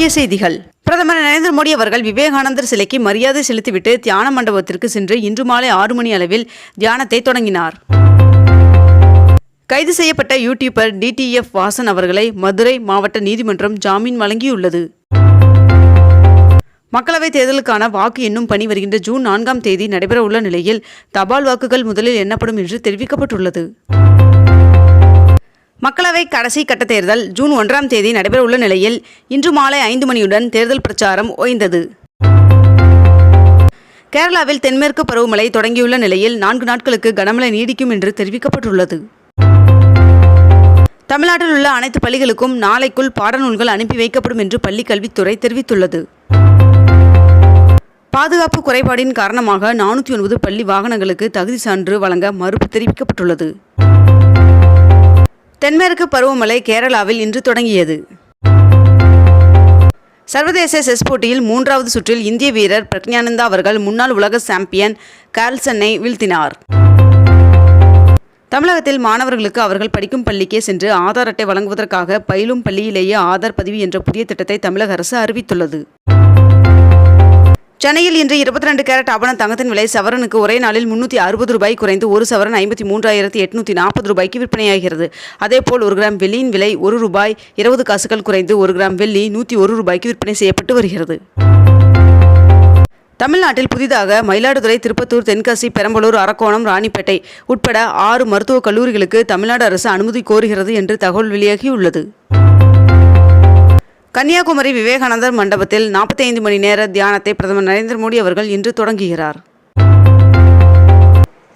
முக்கிய செய்திகள். பிரதமர் நரேந்திர மோடி அவர்கள் விவேகானந்தர் சிலைக்கு மரியாதை செலுத்திவிட்டு தியான மண்டபத்திற்கு சென்று இன்று மாலை ஆறு மணி அளவில் தியானத்தை தொடங்கினார். கைது செய்யப்பட்ட யூடியூபர் டிடிஎஃப் வாசன் அவர்களை மதுரை மாவட்ட நீதிமன்றம் ஜாமீன் வழங்கியுள்ளது. மக்களவைத் தேர்தலுக்கான வாக்கு எண்ணும் பணி வருகின்ற ஜூன் நான்காம் தேதி நடைபெறவுள்ள நிலையில் தபால் வாக்குகள் முதலில் எண்ணப்படும் என்று தெரிவிக்கப்பட்டுள்ளது. மக்களவை கடைசி கட்ட தேர்தல் ஜூன் ஒன்றாம் தேதி நடைபெறவுள்ள நிலையில் இன்று மாலை ஐந்து மணியுடன் தேர்தல் பிரச்சாரம் ஓய்ந்தது. கேரளாவில் தென்மேற்கு பருவமழை தொடங்கியுள்ள நிலையில் நான்கு நாட்களுக்கு கனமழை நீடிக்கும் என்று தெரிவிக்கப்பட்டுள்ளது. தமிழ்நாட்டில் உள்ள அனைத்து பள்ளிகளுக்கும் நாளைக்குள் பாடநூல்கள் அனுப்பி வைக்கப்படும் என்று பள்ளிக் கல்வித்துறை தெரிவித்துள்ளது. பாதுகாப்பு குறைபாடின் காரணமாக நானூற்றி ஒன்பது பள்ளி வாகனங்களுக்கு தகுதி சான்று வழங்க மறுப்பு தெரிவிக்கப்பட்டுள்ளது. தென்மேற்கு பருவமழை கேரளாவில் இன்று தொடங்கியது. சர்வதேச செஸ் போட்டியில் மூன்றாவது சுற்றில் இந்திய வீரர் பிரக்ஞானந்தா அவர்கள் முன்னாள் உலக சாம்பியன் கார்ல்சனை வீழ்த்தினார். தமிழகத்தில் மாணவர்களுக்கு அவர்கள் படிக்கும் பள்ளிக்கே சென்று ஆதார் அட்டை வழங்குவதற்காக பயிலும் பள்ளியிலேயே ஆதார் பதிவு என்ற புதிய திட்டத்தை தமிழக அரசு அறிவித்துள்ளது. சென்னையில் இன்று இருபத்தி ரெண்டு கேரட் ஆபண தங்கத்தின் விலை சவரனுக்கு ஒரே நாளில் முன்னூற்றி அறுபது ரூபாய் குறைந்து ஒரு சவரன் ஐம்பத்தி மூன்றாயிரத்தி எட்நூற்றி நாற்பது ரூபாய்க்கு விற்பனையாகிறது. அதேபோல் ஒரு கிராம் வெள்ளியின் விலை ஒரு ரூபாய் இருபது காசுகள் குறைந்து ஒரு கிராம் வெள்ளி நூற்றி ஒரு ரூபாய்க்கு விற்பனை செய்யப்பட்டு வருகிறது. தமிழ்நாட்டில் புதிதாக மயிலாடுதுறை திருப்பத்தூர் தென்காசி பெரம்பலூர் அரக்கோணம் ராணிப்பேட்டை உட்பட ஆறு மருத்துவக் கல்லூரிகளுக்கு தமிழ்நாடு அரசு அனுமதி கோருகிறது என்று தகவல் வெளியாகியுள்ளது. கன்னியாகுமரி விவேகானந்தர் மண்டபத்தில் 45 மணி நேர தியானத்தை பிரதமர் நரேந்திர மோடி அவர்கள் இன்று தொடங்குகிறார்.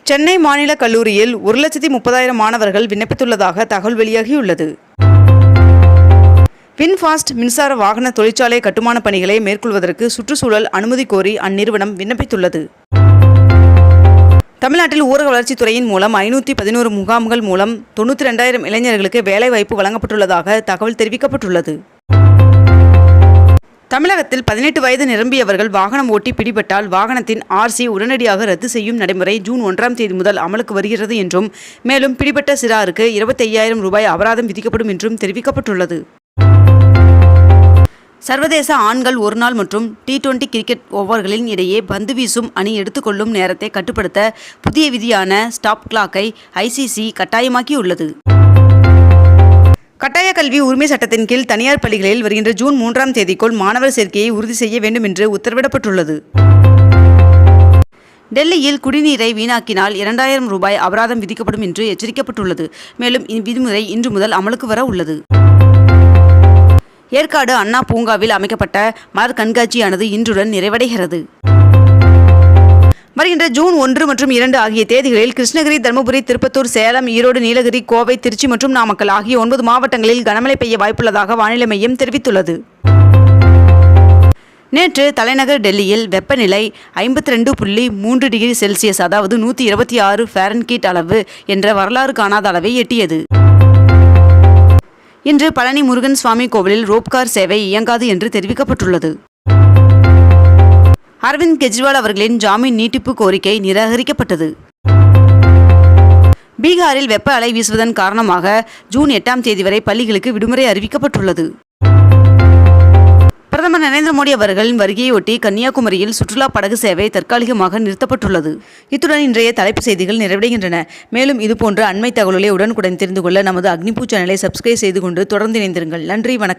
சென்னை மாநில கல்லூரியில் ஒரு லட்சத்தி முப்பதாயிரம் மாணவர்கள் விண்ணப்பித்துள்ளதாக தகவல் வெளியாகியுள்ளது. வின்ஃபாஸ்ட் மின்சார வாகன தொழிற்சாலை கட்டுமான பணிகளை மேற்கொள்வதற்கு சுற்றுச்சூழல் அனுமதி கோரி அந்நிறுவனம் விண்ணப்பித்துள்ளது. தமிழ்நாட்டில் ஊரக வளர்ச்சித் துறையின் மூலம் ஐநூற்றி பதினோரு முகாம்கள் மூலம் தொண்ணூற்றி ரெண்டாயிரம் இளைஞர்களுக்கு வேலைவாய்ப்பு வழங்கப்பட்டுள்ளதாக தகவல் தெரிவிக்கப்பட்டுள்ளது. தமிழகத்தில் பதினெட்டு வயது நிரம்பியவர்கள் வாகனம் ஓட்டி பிடிபட்டால் வாகனத்தின் ஆர்சி உடனடியாக ரத்து செய்யும் நடைமுறை ஜூன் ஒன்றாம் தேதி முதல் அமலுக்கு வருகிறது என்றும் மேலும் பிடிபட்ட சிறாருக்கு இருபத்தையாயிரம் ரூபாய் அபராதம் விதிக்கப்படும் என்றும் தெரிவிக்கப்பட்டுள்ளது. சர்வதேச ஆண்கள் ஒருநாள் மற்றும் டி டுவெண்டி கிரிக்கெட் ஓவர்களின் இடையே பந்து வீசும் அணி எடுத்துக்கொள்ளும் நேரத்தை கட்டுப்படுத்த புதிய விதியான ஸ்டாப் கிளாக்கை ஐசிசி கட்டாயமாக்கியுள்ளது. கட்டாய கல்வி உரிமை சட்டத்தின் கீழ் தனியார் பள்ளிகளில் வருகின்ற ஜூன் மூன்றாம் தேதிக்குள் மாணவர் சேர்க்கையை உறுதி செய்ய வேண்டும் என்று உத்தரவிடப்பட்டுள்ளது. டெல்லியில் குடிநீரை வீணாக்கினால் இரண்டாயிரம் ரூபாய் அபராதம் விதிக்கப்படும் என்று எச்சரிக்கப்பட்டுள்ளது. மேலும் இவ்விதிமுறை இன்று முதல் அமலுக்கு வர உள்ளது. ஏற்காடு அண்ணா பூங்காவில் அமைக்கப்பட்ட மலர் கண்காட்சியானது இன்றுடன் நிறைவடைகிறது. வருகின்ற ஜூன் ஒன்று மற்றும் இரண்டு ஆகிய தேதிகளில் கிருஷ்ணகிரி தருமபுரி திருப்பத்தூர் சேலம் ஈரோடு நீலகிரி கோவை திருச்சி மற்றும் நாமக்கல் ஆகிய ஒன்பது மாவட்டங்களில் கனமழை பெய்ய வாய்ப்புள்ளதாக வானிலை மையம் தெரிவித்துள்ளது. நேற்று தலைநகர் டெல்லியில் வெப்பநிலை ஐம்பத்தி ரெண்டு புள்ளி மூன்று டிகிரி செல்சியஸ் அதாவது நூற்றி இருபத்தி ஆறு ஃபேரன்கீட் அளவு என்ற வரலாறு காணாத அளவை எட்டியது. இன்று பழனி முருகன் சுவாமி கோவிலில் ரோப்கார் சேவை இயங்காது என்று தெரிவிக்கப்பட்டுள்ளது. அரவிந்த் கெஜ்ரிவால் அவர்களின் ஜாமீன் நீட்டிப்பு கோரிக்கை நிராகரிக்கப்பட்டது. பீகாரில் வெப்ப அலை வீசுவதன் காரணமாக ஜூன் எட்டாம் தேதி வரை பள்ளிகளுக்கு விடுமுறை அறிவிக்கப்பட்டுள்ளது. பிரதமர் நரேந்திர மோடி அவர்களின் வருகையொட்டி கன்னியாகுமரியில் சுற்றுலா படகு சேவை தற்காலிகமாக நிறுத்தப்பட்டுள்ளது. இத்துடன் இன்றைய தலைப்புச் செய்திகள் நிறைவடைகின்றன. மேலும் இதுபோன்ற அண்மை தகவல்களை உடனுக்குடன் தெரிந்து கொள்ள நமது அக்னிபூ சேனலை சப்ஸ்கிரைப் செய்து கொண்டு தொடர்ந்து இணைந்திருங்கள். நன்றி வணக்கம்.